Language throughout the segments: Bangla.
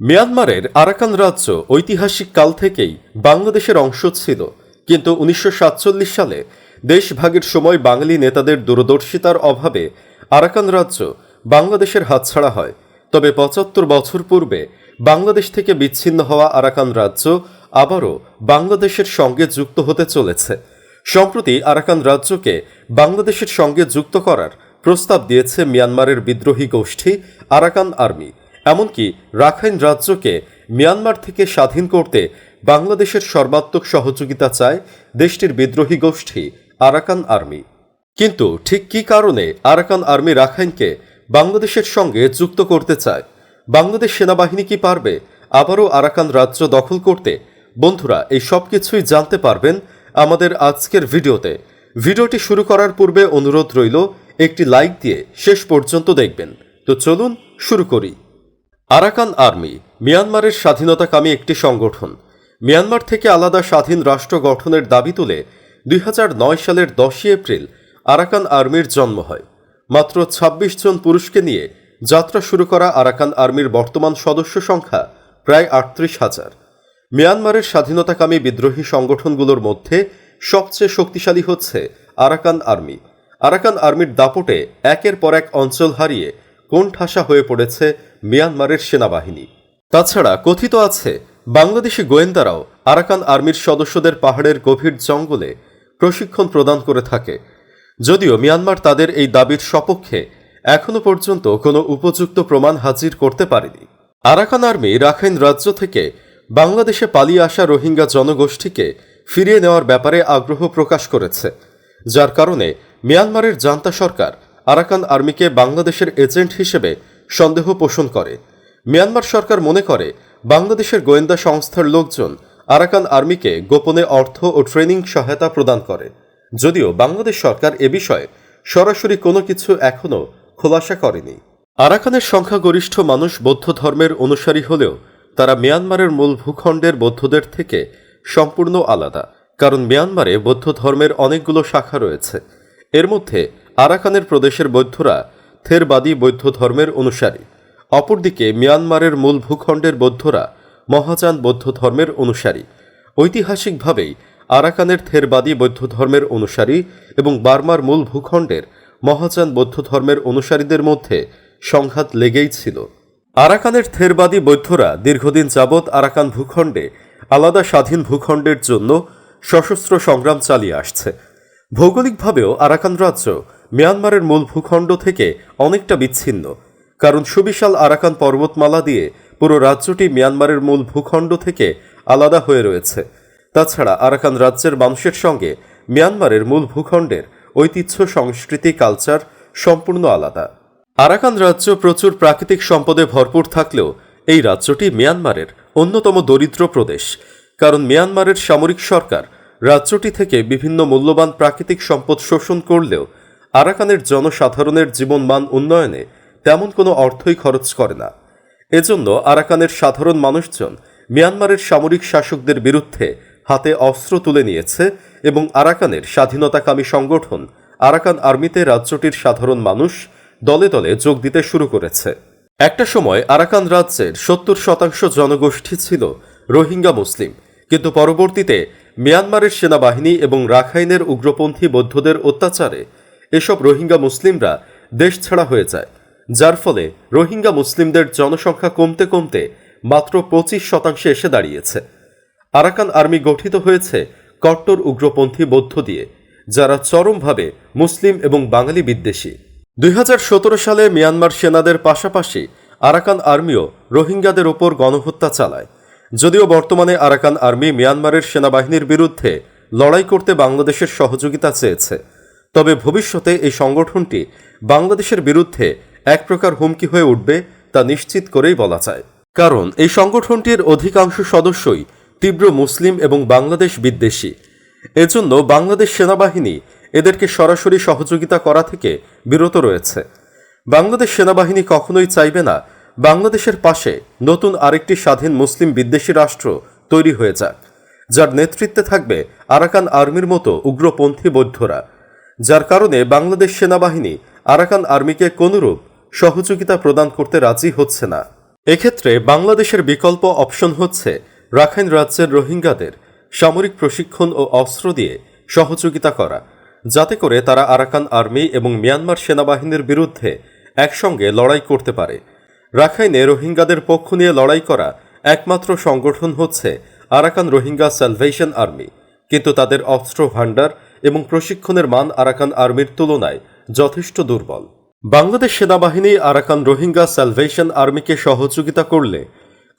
মিয়ানমারের আরাকান রাজ্য ঐতিহাসিক কাল থেকেই বাংলাদেশের অংশ ছিল। কিন্তু উনিশশো সাতচল্লিশ সালে দেশভাগের সময় বাঙালি নেতাদের দূরদর্শিতার অভাবে আরাকান রাজ্য বাংলাদেশের হাতছাড়া হয়। তবে পঁচাত্তর বছর পূর্বে বাংলাদেশ থেকে বিচ্ছিন্ন হওয়া আরাকান রাজ্য আবারও বাংলাদেশের সঙ্গে যুক্ত হতে চলেছে। সম্প্রতি আরাকান রাজ্যকে বাংলাদেশের সঙ্গে যুক্ত করার প্রস্তাব দিয়েছে মিয়ানমারের বিদ্রোহী গোষ্ঠী আরাকান আর্মি। এমনকি রাখাইন রাজ্যকে মিয়ানমার থেকে স্বাধীন করতে বাংলাদেশের সর্বাত্মক সহযোগিতা চায় দেশটির বিদ্রোহী গোষ্ঠী আরাকান আর্মি। কিন্তু ঠিক কী কারণে আরাকান আর্মি রাখাইনকে বাংলাদেশের সঙ্গে যুক্ত করতে চায়? বাংলাদেশ সেনাবাহিনী কি পারবে? আবারও আরাকান রাজ্য দখল করতে? বন্ধুরা, এই সব কিছুই জানতে পারবেন আমাদের আজকের ভিডিওতে। ভিডিওটি শুরু করার পূর্বে অনুরোধ রইল, একটি লাইক দিয়ে শেষ পর্যন্ত দেখবেন। তো চলুন শুরু করি। আরাকান আর্মি, মিয়ানমারের স্বাধীনতাকামী একটি সংগঠন। মিয়ানমার থেকে আলাদা স্বাধীন রাষ্ট্র গঠনের দাবি তুলে দুই হাজার নয় সালের দশই এপ্রিল আরাকান আর্মির জন্ম হয়। মাত্র ২৬ জন পুরুষকে নিয়ে যাত্রা শুরু করা আরাকান আর্মির বর্তমান সদস্য সংখ্যা প্রায় আটত্রিশ হাজার। মিয়ানমারের স্বাধীনতাকামী বিদ্রোহী সংগঠনগুলোর মধ্যে সবচেয়ে শক্তিশালী হচ্ছে আরাকান আর্মি। আরাকান আর্মির দাপটে একের পর এক অঞ্চল হারিয়ে কোণঠাসা হয়ে পড়েছে মিয়ানমারের সেনাবাহিনী। তাছাড়া কথিত আছে, বাংলাদেশি গোয়েন্দারাও আরাকান আর্মির সদস্যদের পাহাড়ের গভীর জঙ্গলে প্রশিক্ষণ প্রদান করে থাকে। যদিও মিয়ানমার তাদের এই দাবির সপক্ষে এখনও পর্যন্ত কোনো উপযুক্ত প্রমাণ হাজির করতে পারেনি। আরাকান আর্মি রাখাইন রাজ্য থেকে বাংলাদেশে পালিয়ে আসা রোহিঙ্গা জনগোষ্ঠীকে ফিরিয়ে নেওয়ার ব্যাপারে আগ্রহ প্রকাশ করেছে। যার কারণে মিয়ানমারের জান্তা সরকার আরাকান আর্মিকে বাংলাদেশের এজেন্ট হিসেবে সন্দেহ পোষণ করে। মিয়ানমার সরকার মনে করে, বাংলাদেশের গোয়েন্দা সংস্থার লোকজন আরাকান আর্মিকে গোপনে অর্থ ও ট্রেনিং সহায়তা প্রদান করে। যদিও বাংলাদেশ সরকার এ বিষয়ে সরাসরি কোনো কিছু এখনও খোলাসা করেনি। আরাকানের সংখ্যাগরিষ্ঠ মানুষ বৌদ্ধ ধর্মের অনুসারী হলেও তারা মিয়ানমারের মূল ভূখণ্ডের বৌদ্ধদের থেকে সম্পূর্ণ আলাদা, কারণ মিয়ানমারে বৌদ্ধ ধর্মের অনেকগুলো শাখা রয়েছে। এর মধ্যে আরাকানের প্রদেশের বৌদ্ধরা থেরবাদী বৌদ্ধ ধর্মের অনুসারী। অপরদিকে মিয়ানমারের মূল ভূখণ্ডের বৌদ্ধরা মহাযান বৌদ্ধ ধর্মের অনুসারী। ঐতিহাসিকভাবেই আরাকানের থেরবাদী বৌদ্ধ ধর্মের অনুসারী এবং বার্মার মূল ভূখণ্ডের মহাযান বৌদ্ধ ধর্মের অনুসারীদের মধ্যে সংঘাত লেগেই ছিল। আরাকানের থেরবাদী বৌদ্ধরা দীর্ঘদিন যাবৎ আরাকান ভূখণ্ডে আলাদা স্বাধীন ভূখণ্ডের জন্য সশস্ত্র সংগ্রাম চালিয়ে আসছে। ভৌগোলিকভাবেও আরাকান রাজ্য মিয়ানমারের মূল ভূখণ্ড থেকে অনেকটা বিচ্ছিন্ন। কারণ সুবিশাল আরাকান পর্বতমালা দিয়ে পুরো রাজ্যটি মিয়ানমারের মূল ভূখণ্ড থেকে আলাদা হয়ে রয়েছে। তাছাড়া আরাকান রাজ্যের মানুষের সঙ্গে মিয়ানমারের মূল ভূখণ্ডের ঐতিহ্য, সংস্কৃতি, কালচার সম্পূর্ণ আলাদা। আরাকান রাজ্য প্রচুর প্রাকৃতিক সম্পদে ভরপুর থাকলেও এই রাজ্যটি মিয়ানমারের অন্যতম দরিদ্র প্রদেশ। কারণ মিয়ানমারের সামরিক সরকার রাজ্যটি থেকে বিভিন্ন মূল্যবান প্রাকৃতিক সম্পদ শোষণ করলেও আরাকানের জনসাধারণের জীবনমান উন্নয়নে তেমন কোনো অর্থই খরচ করে না। এজন্য আরাকানের সাধারণ মানুষজন মিয়ানমারের সামরিক শাসকদের বিরুদ্ধে হাতে অস্ত্র তুলে নিয়েছে এবং আরাকানের স্বাধীনতাকামী সংগঠন আরাকান আর্মিতে রাজ্যটির সাধারণ মানুষ দলে দলে যোগ দিতে শুরু করেছে। একটা সময় আরাকান রাজ্যের সত্তর শতাংশ জনগোষ্ঠী ছিল রোহিঙ্গা মুসলিম, কিন্তু পরবর্তীতে মিয়ানমারের সেনাবাহিনী এবং রাখাইনের উগ্রপন্থী বৌদ্ধদের অত্যাচারে এসব রোহিঙ্গা মুসলিমরা দেশ ছাড়া হয়ে যায়। যার ফলে রোহিঙ্গা মুসলিমদের জনসংখ্যা কমতে কমতে মাত্র পঁচিশ শতাংশে এসে দাঁড়িয়েছে। আরাকান আর্মি গঠিত হয়েছে কট্টর উগ্রপন্থী বৌদ্ধ দিয়ে, যারা চরমভাবে মুসলিম এবং বাঙালি বিদ্বেষী। দুই হাজার সতেরো সালে মিয়ানমার সেনাদের পাশাপাশি আরাকান আর্মিও রোহিঙ্গাদের ওপর গণহত্যা চালায়। যদিও বর্তমানে আরাকান আর্মি মিয়ানমারের সেনাবাহিনীর বিরুদ্ধে লড়াই করতে বাংলাদেশের সহযোগিতা চেয়েছে। তবে ভবিষ্যতে এই সংগঠনটি বাংলাদেশের বিরুদ্ধে এক প্রকার হুমকি হয়ে উঠবে তা নিশ্চিত করেই বলা যায়। কারণ এই সংগঠনটির অধিকাংশ সদস্যই তীব্র মুসলিম এবং বাংলাদেশ বিদ্বেষী। এজন্য বাংলাদেশ সেনাবাহিনী এদেরকে সরাসরি সহযোগিতা করা থেকে বিরত রয়েছে। বাংলাদেশ সেনাবাহিনী কখনোই চাইবে না বাংলাদেশের পাশে নতুন আরেকটি স্বাধীন মুসলিম বিদ্বেষী রাষ্ট্র তৈরি হয়ে যাক, যার নেতৃত্বে থাকবে আরাকান আর্মির মতো উগ্রপন্থী বৌদ্ধরা। যার কারণে বাংলাদেশ সেনাবাহিনী আরাকান আর্মিকে কোনরূপ সহযোগিতা প্রদান করতে রাজি হচ্ছে না। এক্ষেত্রে বাংলাদেশের বিকল্প অপশন হচ্ছে রাখাইন রাজ্যের রোহিঙ্গাদের সামরিক প্রশিক্ষণ ও অস্ত্র দিয়ে সহযোগিতা করা, যাতে করে তারা আরাকান আর্মি এবং মিয়ানমার সেনাবাহিনীর বিরুদ্ধে একসঙ্গে লড়াই করতে পারে। রাখাইনে রোহিঙ্গাদের পক্ষ নিয়ে লড়াই করা একমাত্র সংগঠন হচ্ছে আরাকান রোহিঙ্গা স্যালভেশন আর্মি, কিন্তু তাদের অস্ত্র ভাণ্ডার এবং প্রশিক্ষণের মান আরাকান আর্মির তুলনায় যথেষ্ট দুর্বল। বাংলাদেশ সেনাবাহিনী আরাকান রোহিঙ্গা স্যালভেশন আর্মিকে সহযোগিতা করলে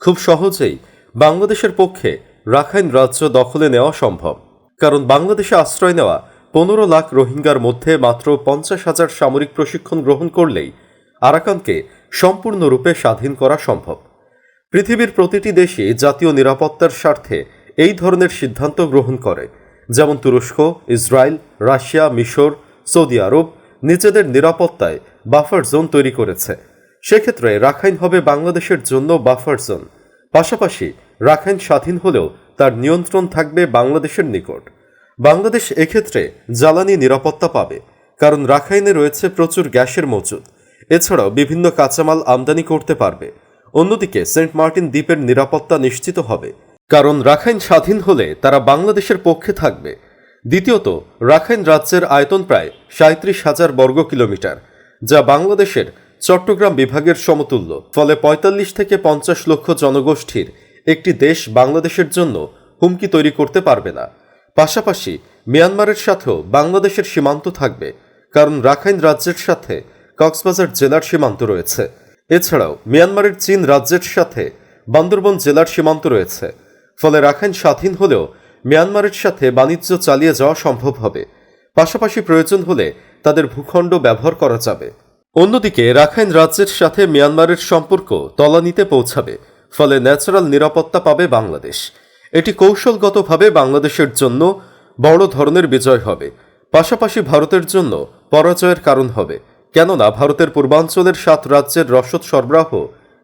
খুব সহজেই বাংলাদেশের পক্ষে রাখাইন রাজ্য দখলে নেওয়া সম্ভব। কারণ বাংলাদেশে আশ্রয় নেওয়া পনেরো লাখ রোহিঙ্গার মধ্যে মাত্র পঞ্চাশ হাজার সামরিক প্রশিক্ষণ গ্রহণ করলেই আরাকানকে সম্পূর্ণরূপে স্বাধীন করা সম্ভব। পৃথিবীর প্রতিটি দেশই জাতীয় নিরাপত্তার স্বার্থে এই ধরনের সিদ্ধান্ত গ্রহণ করে। যেমন তুরস্ক, ইসরায়েল, রাশিয়া, মিশর, সৌদি আরব নিজেদের নিরাপত্তায় বাফার জোন তৈরি করেছে। সেক্ষেত্রে রাখাইন হবে বাংলাদেশের জন্য বাফার জোন। পাশাপাশি রাখাইন স্বাধীন হলেও তার নিয়ন্ত্রণ থাকবে বাংলাদেশের নিকট। বাংলাদেশ এক্ষেত্রে জ্বালানি নিরাপত্তা পাবে, কারণ রাখাইনে রয়েছে প্রচুর গ্যাসের মজুদ। এছাড়াও বিভিন্ন কাঁচামাল আমদানি করতে পারবে। অন্যদিকে সেন্ট মার্টিন দ্বীপের নিরাপত্তা নিশ্চিত হবে। কারণ রাখাইন স্বাধীন হলে তারা বাংলাদেশের পক্ষে থাকবে। দ্বিতীয়ত, রাখাইন রাজ্যের আয়তন প্রায় সাঁত্রিশ হাজার বর্গ কিলোমিটার, যা বাংলাদেশের চট্টগ্রাম বিভাগের সমতুল্য। ফলে ৪৫ থেকে পঞ্চাশ লক্ষ জনগোষ্ঠীর একটি দেশ বাংলাদেশের জন্য হুমকি তৈরি করতে পারবে না। পাশাপাশি, মিয়ানমারের সাথেও বাংলাদেশের সীমান্ত থাকবে, কারণ রাখাইন রাজ্যের সাথে কক্সবাজার জেলার সীমান্ত রয়েছে। এছাড়াও, মিয়ানমারের চীন রাজ্যের সাথে বান্দরবন জেলার সীমান্ত রয়েছে। ফলে রাখাইন স্বাধীন হলেও মিয়ানমারের সাথে বাণিজ্য চালিয়ে যাওয়া সম্ভব হবে। পাশাপাশি প্রয়োজন হলে তাদের ভূখণ্ড ব্যবহার করা যাবে। অন্যদিকে, রাখাইন রাজ্যের সাথে মিয়ানমারের সম্পর্ক তলানিতে পৌঁছাবে, ফলে ন্যাচারাল নিরাপত্তা পাবে বাংলাদেশ। এটি কৌশলগতভাবে বাংলাদেশের জন্য বড় ধরনের বিজয় হবে। পাশাপাশি ভারতের জন্য পরাজয়ের কারণ হবে, কেননা ভারতের পূর্বাঞ্চলের সাত রাজ্যের রসদ সরবরাহ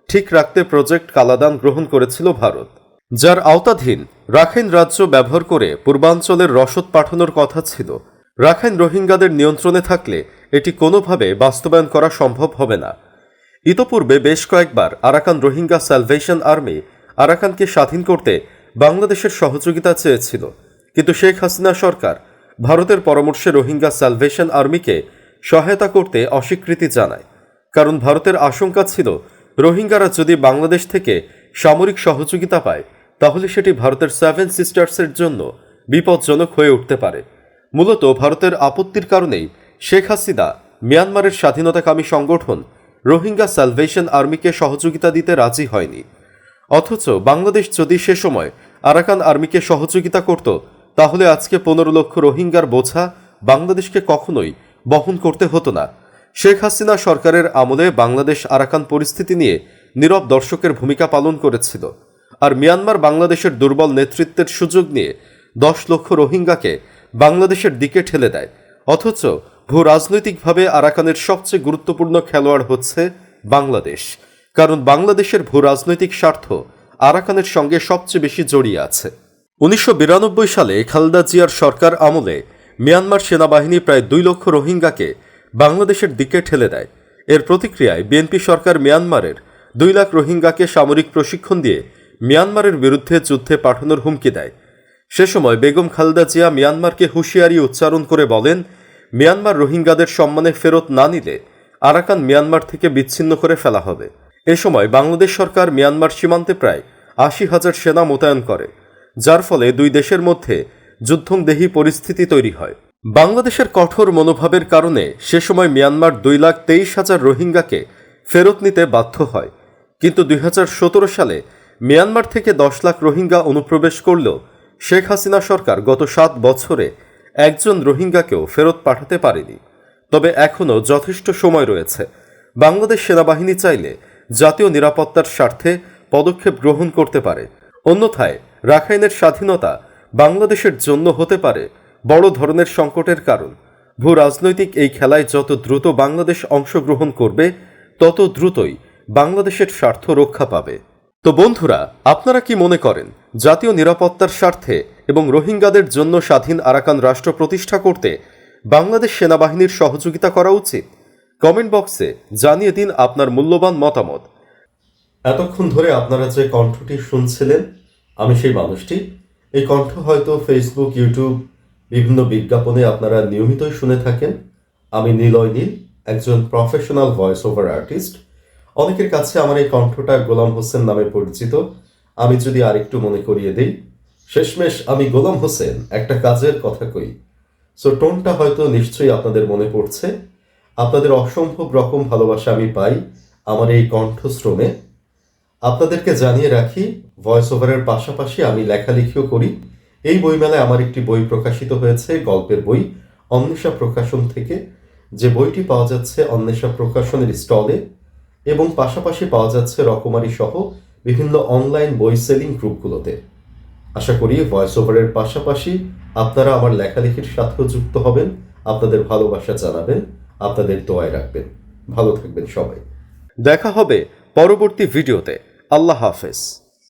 ঠিক রাখতে প্রজেক্ট কালাদান গ্রহণ করেছিল ভারত। যার আওতাধীন রাখাইন রাজ্য ব্যবহার করে পূর্বাঞ্চলের রসদ পাঠানোর কথা ছিল। রাখাইন রোহিঙ্গাদের নিয়ন্ত্রণে থাকলে এটি কোনোভাবে বাস্তবায়ন করা সম্ভব হবে না। ইতোপূর্বে বেশ কয়েকবার আরাকান রোহিঙ্গা স্যালভেশন আর্মি আরাকানকে স্বাধীন করতে বাংলাদেশের সহযোগিতা চেয়েছিল। কিন্তু শেখ হাসিনা সরকার ভারতের পরামর্শে রোহিঙ্গা স্যালভেশন আর্মিকে সহায়তা করতে অস্বীকৃতি জানায়। কারণ ভারতের আশঙ্কা ছিল, রোহিঙ্গারা যদি বাংলাদেশ থেকে সামরিক সহযোগিতা পায় তাহলে সেটি ভারতের সেভেন সিস্টার্সের জন্য বিপজ্জনক হয়ে উঠতে পারে। মূলত ভারতের আপত্তির কারণেই শেখ হাসিনা মিয়ানমারের স্বাধীনতাকামী সংগঠন রোহিঙ্গা স্যালভেশন আর্মিকে সহযোগিতা দিতে রাজি হয়নি। অথচ বাংলাদেশ যদি সে সময় আরাকান আর্মিকে সহযোগিতা করত, তাহলে আজকে পনেরো লক্ষ রোহিঙ্গার বোঝা বাংলাদেশকে কখনোই বহন করতে হতো না। শেখ হাসিনা সরকারের আমলে বাংলাদেশ আরাকান পরিস্থিতি নিয়ে নীরব দর্শকের ভূমিকা পালন করেছিল। আর মিয়ানমার বাংলাদেশের দুর্বল নেতৃত্বের সুযোগ নিয়ে দশ লক্ষ রোহিঙ্গাকে বাংলাদেশের দিকে ঠেলে দেয়। অথচ ভূ রাজনৈতিকভাবে আরাকানের সবচেয়ে গুরুত্বপূর্ণ খেলোয়াড় হচ্ছে বাংলাদেশ। কারণ বাংলাদেশের ভূ রাজনৈতিক স্বার্থ আরাকানের সঙ্গে সবচেয়ে বেশি জড়িয়ে আছে। উনিশশো বিরানব্বই সালে খালেদা জিয়ার সরকার আমলে মিয়ানমার সেনাবাহিনী প্রায় দুই লক্ষ রোহিঙ্গাকে বাংলাদেশের দিকে ঠেলে দেয়। এর প্রতিক্রিয়ায় বিএনপি সরকার মিয়ানমারের দুই লাখ রোহিঙ্গাকে সামরিক প্রশিক্ষণ দিয়ে মিয়ানমারের বিরুদ্ধে যুদ্ধে পাঠানোর হুমকি দেয়। সে সময় বেগম খালেদা জিয়া মিয়ানমারকে হুঁশিয়ারি উচ্চারণ করে বলেন, মিয়ানমার রোহিঙ্গাদের সম্মানে ফেরত না নিলে আরাকান মিয়ানমার থেকে বিচ্ছিন্ন করে ফেলা হবে। এ সময় বাংলাদেশ সরকার মিয়ানমার সীমান্তে প্রায় আশি হাজার সেনা মোতায়েন করে, যার ফলে দুই দেশের মধ্যে যুদ্ধংদেহী পরিস্থিতি তৈরি হয়। বাংলাদেশের কঠোর মনোভাবের কারণে সে সময় মিয়ানমার দুই লাখ তেইশ হাজার রোহিঙ্গাকে ফেরত নিতে বাধ্য হয়। কিন্তু দুই হাজার সতেরো সালে মিয়ানমার থেকে দশ লাখ রোহিঙ্গা অনুপ্রবেশ করলেও শেখ হাসিনা সরকার গত সাত বছরে একজন রোহিঙ্গাকেও ফেরত পাঠাতে পারেনি। তবে এখনও যথেষ্ট সময় রয়েছে। বাংলাদেশ সেনাবাহিনী চাইলে জাতীয় নিরাপত্তার স্বার্থে পদক্ষেপ গ্রহণ করতে পারে। অন্যথায় রাখাইনের স্বাধীনতা বাংলাদেশের জন্য হতে পারে বড় ধরনের সংকটের কারণ। ভূ রাজনৈতিক এই খেলায় যত দ্রুত বাংলাদেশ অংশগ্রহণ করবে, তত দ্রুতই বাংলাদেশের স্বার্থ রক্ষা পাবে। তো বন্ধুরা, আপনারা কি মনে করেন, জাতীয় নিরাপত্তার স্বার্থে এবং রোহিঙ্গাদের জন্য স্বাধীন আরাকান রাষ্ট্র প্রতিষ্ঠা করতে বাংলাদেশ সেনাবাহিনীর সহযোগিতা করা উচিত? কমেন্ট বক্সে জানিয়ে দিন আপনার মূল্যবান মতামত। এতক্ষণ ধরে আপনারা যে কণ্ঠটি শুনছিলেন, আমি সেই মানুষটি। এই কণ্ঠ হয়তো ফেসবুক ইউটিউব বিভিন্ন বিজ্ঞাপনে আপনারা নিয়মিতই শুনে থাকেন। আমি নীলয় নীল, একজন প্রফেশনাল ভয়েস ওভার আর্টিস্ট অনেকের কাছে আমার এই কণ্ঠটা গোলাম হোসেন নামে পরিচিত। আমি যদি আরেকটু মনে করিয়ে দিই, শেষমেশ আমি গোলাম হোসেন একটা কাজের কথা কই। সো টোনটা হয়তো নিশ্চয়ই আপনাদের মনে পড়ছে। আপনাদের অসম্ভব রকম ভালোবাসা আমি পাই আমার এই কণ্ঠশ্রমে। আপনাদেরকে জানিয়ে রাখি ভয়েস ওভারের পাশাপাশি আমি লেখালেখিও করি। এই বইমেলায় আমার একটি বই প্রকাশিত হয়েছে, গল্পের বই, অন্বেষা প্রকাশন থেকে। যে বইটি পাওয়া যাচ্ছে অন্বেষা প্রকাশনের স্টলে। এবং পাশাপাশি পাওয়া যাচ্ছে রকমারি সহ বিভিন্ন অনলাইন বই সেলিং গ্রুপগুলোতে। আশা করি ভয়েস ওভারের পাশাপাশি আপনারা আমার লেখালেখির সাথেও যুক্ত হবেন, আপনাদের ভালোবাসা জানাবেন, আপনাদের দোয়ায় রাখবেন। ভালো থাকবেন সবাই। দেখা হবে পরবর্তী ভিডিওতে আল্লাহ হাফেজ।